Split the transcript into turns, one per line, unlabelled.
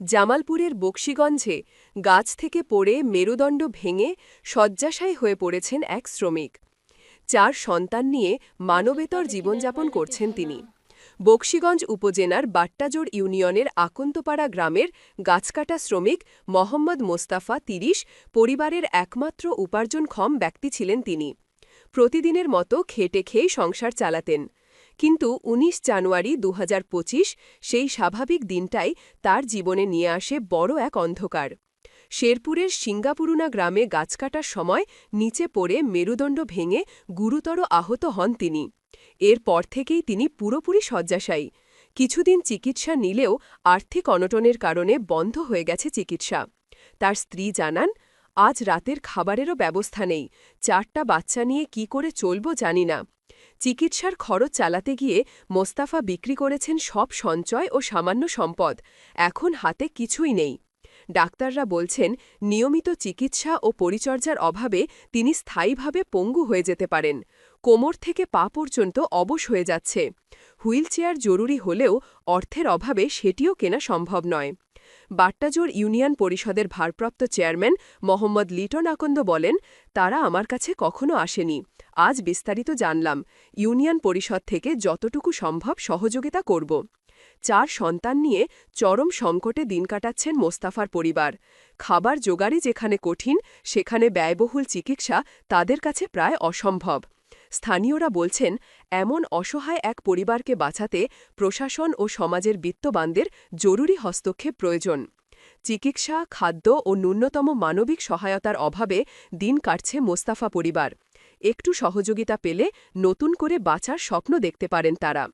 জামালপুরের বক্সিগঞ্জে গাছ থেকে পড়ে মেরুদণ্ড ভেঙে শয্যাশায়ী হয়ে পড়েছেন এক শ্রমিক। চার সন্তান নিয়ে মানবেতর জীবনযাপন করছেন তিনি। বক্সিগঞ্জ উপজেলার বাট্টাজোড় ইউনিয়নের আকন্তপাড়া গ্রামের গাছকাটা শ্রমিক মোহাম্মদ মোস্তাফা তিরিশ পরিবারের একমাত্র উপার্জনক্ষম ব্যক্তি ছিলেন তিনি। প্রতিদিনের মতো খেটে খেয়ে সংসার চালাতেন। কিন্তু ১৯ জানুয়ারি দু হাজার পঁচিশ সেই স্বাভাবিক দিনটাই তার জীবনে নিয়ে আসে বড় এক অন্ধকার। শেরপুরের সিঙ্গাপুরুনা গ্রামে গাছ কাটার সময় নিচে পড়ে মেরুদণ্ড ভেঙে গুরুতর আহত হন তিনি। এরপর থেকেই তিনি পুরোপুরি শয্যাশায়ী। কিছুদিন চিকিৎসা নিলেও আর্থিক অনটনের কারণে বন্ধ হয়ে গেছে চিকিৎসা। তার স্ত্রী জানান, আজ রাতের খাবারেরও ব্যবস্থা নেই। চারটা বাচ্চা নিয়ে কি করে চলব জানি না। চিকিৎসার খরচ চালাতে গিয়ে মোস্তাফা বিক্রি করেছেন সব সঞ্চয় ও সামান্য সম্পদ, এখন হাতে কিছুই নেই। ডাক্তাররা বলছেন, নিয়মিত চিকিৎসা ও পরিচর্যার অভাবে তিনি স্থায়ীভাবে পঙ্গু হয়ে যেতে পারেন। কোমর থেকে পা পর্যন্ত অবশ হয়ে যাচ্ছে। হুইলচেয়ার জরুরি হলেও অর্থের অভাবে সেটিও কেনা সম্ভব নয়। বাট্টাজোর ইউনিয়ন পরিষদের ভারপ্রাপ্ত চেয়ারম্যান মোহাম্মদ লিটন আকন্দ বলেন, তারা আমার কাছে কখনো আসেনি। আজ বিস্তারিত জানলাম, ইউনিয়ন পরিষদ থেকে যতটুকু সম্ভব সহযোগিতা করব। চার সন্তান নিয়ে চরম সংকটে দিন কাটাচ্ছেন মোস্তাফার পরিবার। খাবার জোগাড়ই যেখানে কঠিন, সেখানে ব্যয়বহুল চিকিৎসা তাদের কাছে প্রায় অসম্ভব। স্থানীয়রা বলছেন, এমন অসহায় এক পরিবারকে বাঁচাতে প্রশাসন ও সমাজের বিত্তবানদের জরুরি হস্তক্ষেপ প্রয়োজন। চিকিৎসা, খাদ্য ও ন্যূনতম মানবিক সহায়তার অভাবে দিন কাটছে মোস্তাফা পরিবার। একটু সহযোগিতা পেলে নতুন করে বাঁচার স্বপ্ন দেখতে পারেন তারা।